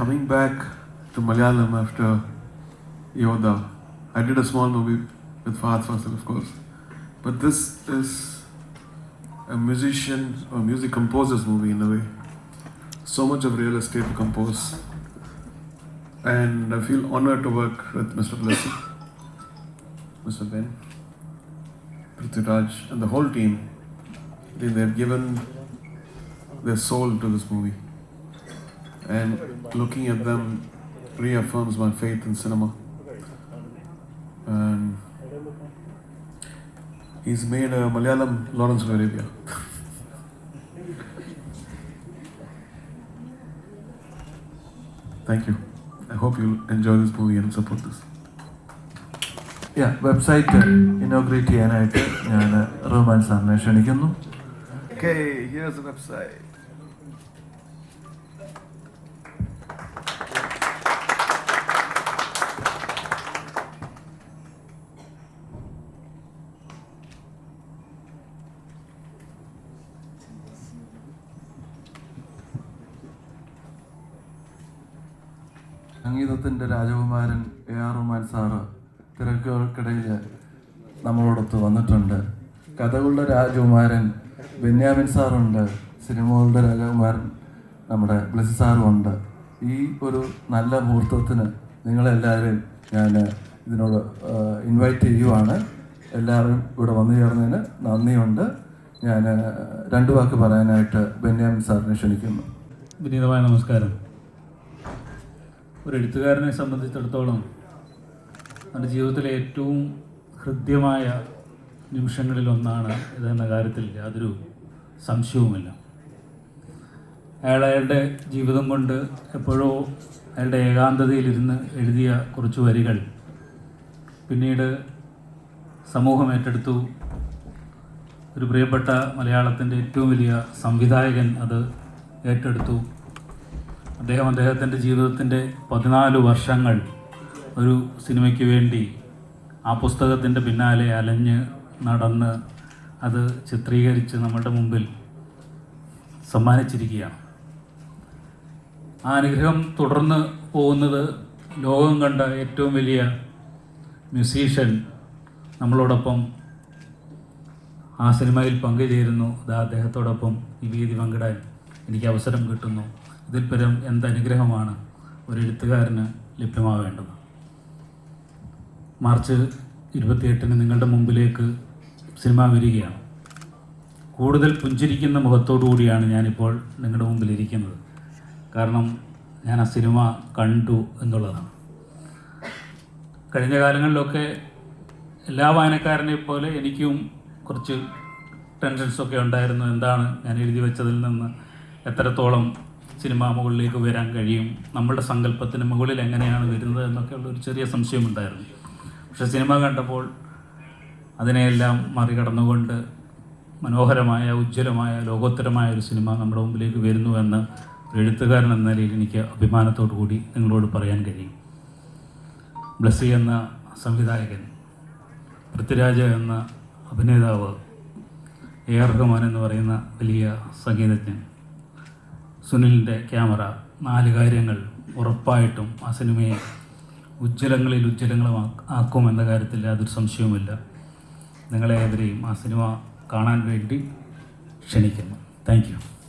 coming back to Malayalam after Yoda, I did a small movie with Fahad Fasil, of course. But this is a musician or music composer's movie in a way. So much of real estate to compose. And I feel honored to work with Mr. Blessing, Mr. Ben, Prithviraj, and the whole team. Think they've given their soul to this movie. And looking at them reaffirms my faith in cinema. And he's made a Malayalam Lawrence of Arabia. Thank you. I hope you'll enjoy this movie and support this. യാ website inaugurate ചെയ്യാനായിട്ട് ഞാൻ റഹ്മാൻ സാറിനെ ക്ഷണിക്കുന്നു Okay, here's the website. സംഗീതത്തിന്റെ രാജകുമാരൻ A R Rahman sir തിരക്കുകൾക്കിടയിൽ നമ്മളോടൊത്ത് വന്നിട്ടുണ്ട്. കഥകളുടെ രാജകുമാരൻ ബെന്യാമിൻ സാറുണ്ട്. സിനിമകളുടെ രാജകുമാരൻ നമ്മുടെ ബ്ലസ് സാറുമുണ്ട്. ഈ ഒരു നല്ല മുഹൂർത്തത്തിന് നിങ്ങളെല്ലാവരെയും ഞാൻ ഇതിനോട് ഇൻവൈറ്റ് ചെയ്യുവാണ്. എല്ലാവരും ഇവിടെ വന്നു ചേർന്നതിന് നന്ദിയുണ്ട്. ഞാൻ രണ്ട് വാക്ക് പറയാനായിട്ട് ബെന്യാമിൻ സാറിനെ ക്ഷണിക്കുന്നു. വിനീതമായ നമസ്കാരം. ഒരു എഴുത്തുകാരനെ സംബന്ധിച്ചിടത്തോളം അവന്റെ ജീവിതത്തിലെ ഏറ്റവും ഹൃദ്യമായ നിമിഷങ്ങളിലൊന്നാണ് ഇതെന്ന കാര്യത്തിൽ യാതൊരു സംശയവുമില്ല. അയാൾ അയാളുടെ ജീവിതം കൊണ്ട് എപ്പോഴോ അയാളുടെ ഏകാന്തതയിലിരുന്ന് എഴുതിയ കുറച്ച് വരികൾ പിന്നീട് സമൂഹം ഏറ്റെടുത്തു. ഒരു പ്രിയപ്പെട്ട മലയാളത്തിന്റെ ഏറ്റവും വലിയ സംവിധായകൻ അത് ഏറ്റെടുത്തു. അദ്ദേഹം അദ്ദേഹത്തിന്റെ ജീവിതത്തിന്റെ പതിനാല് വർഷങ്ങൾ ഒരു സിനിമയ്ക്ക് വേണ്ടി ആ പുസ്തകത്തിന്റെ പിന്നാലെ അലഞ്ഞ് നടന്ന് അത് ചിത്രീകരിച്ച് നമ്മളുടെ മുമ്പിൽ സമ്മാനിച്ചിരിക്കുകയാണ്. ആ അനുഗ്രഹം തുടർന്ന് പോകുന്നത് ലോകം കണ്ട ഏറ്റവും വലിയ മ്യൂസീഷ്യൻ നമ്മളോടൊപ്പം ആ സിനിമയിൽ പങ്കുചേരുന്നു. അത് അദ്ദേഹത്തോടൊപ്പം ഈ വേദി പങ്കിടാൻ എനിക്ക് അവസരം കിട്ടുന്നു. ഇതിൽ പരം എന്ത് അനുഗ്രഹമാണ് ഒരു എഴുത്തുകാരന് ലഭ്യമാവേണ്ടത്? മാർച്ച് ഇരുപത്തിയെട്ടിന് നിങ്ങളുടെ മുമ്പിലേക്ക് സിനിമ വരികയാണ്. കൂടുതൽ പുഞ്ചിരിക്കുന്ന മുഖത്തോടു കൂടിയാണ് ഞാനിപ്പോൾ നിങ്ങളുടെ മുമ്പിൽ ഇരിക്കുന്നത് കാരണം ഞാൻ ആ സിനിമ കണ്ടു എന്നുള്ളതാണ്. കഴിഞ്ഞ കാലങ്ങളിലൊക്കെ എല്ലാ വായനക്കാരനെ പോലെ എനിക്കും കുറച്ച് ടെൻഷൻസൊക്കെ ഉണ്ടായിരുന്നു. എന്താണ് ഞാൻ എഴുതി വെച്ചതിൽ നിന്ന് എത്രത്തോളം സിനിമ മുകളിലേക്ക് വരാൻ കഴിയും. നമ്മളുടെ സങ്കല്പത്തിന് മുകളിൽ എങ്ങനെയാണ് വരുന്നത് എന്നൊക്കെയുള്ള ഒരു ചെറിയ സംശയമുണ്ടായിരുന്നു പക്ഷെ സിനിമ കണ്ടപ്പോൾ അതിനെയെല്ലാം മറികടന്നുകൊണ്ട് മനോഹരമായ ഉജ്ജ്വലമായ ലോകോത്തരമായ ഒരു സിനിമ നമ്മുടെ മുമ്പിലേക്ക് വരുന്നുവെന്ന് ഒരു എഴുത്തുകാരൻ എന്ന നിലയിൽ എനിക്ക് അഭിമാനത്തോടു കൂടി നിങ്ങളോട് പറയാൻ കഴിയും. ബ്ലസ്സി എന്ന സംവിധായകൻ പൃഥ്വിരാജ എന്ന അഭിനേതാവ് എ ആർ റഹ്മാൻ എന്ന് പറയുന്ന വലിയ സംഗീതജ്ഞൻ സുനിലിന്റെ ക്യാമറ നാല് കാര്യങ്ങൾ ഉറപ്പായിട്ടും ആ സിനിമയെ ഉജ്ജ്വലങ്ങളിൽ ഉജ്ജ്വലങ്ങളും ആക്കുമെന്ന കാര്യത്തിൽ യാതൊരു സംശയവുമില്ല. നിങ്ങളെ ഏവരെയും ആ സിനിമ കാണാൻ വേണ്ടി ക്ഷണിക്കുന്നു. താങ്ക്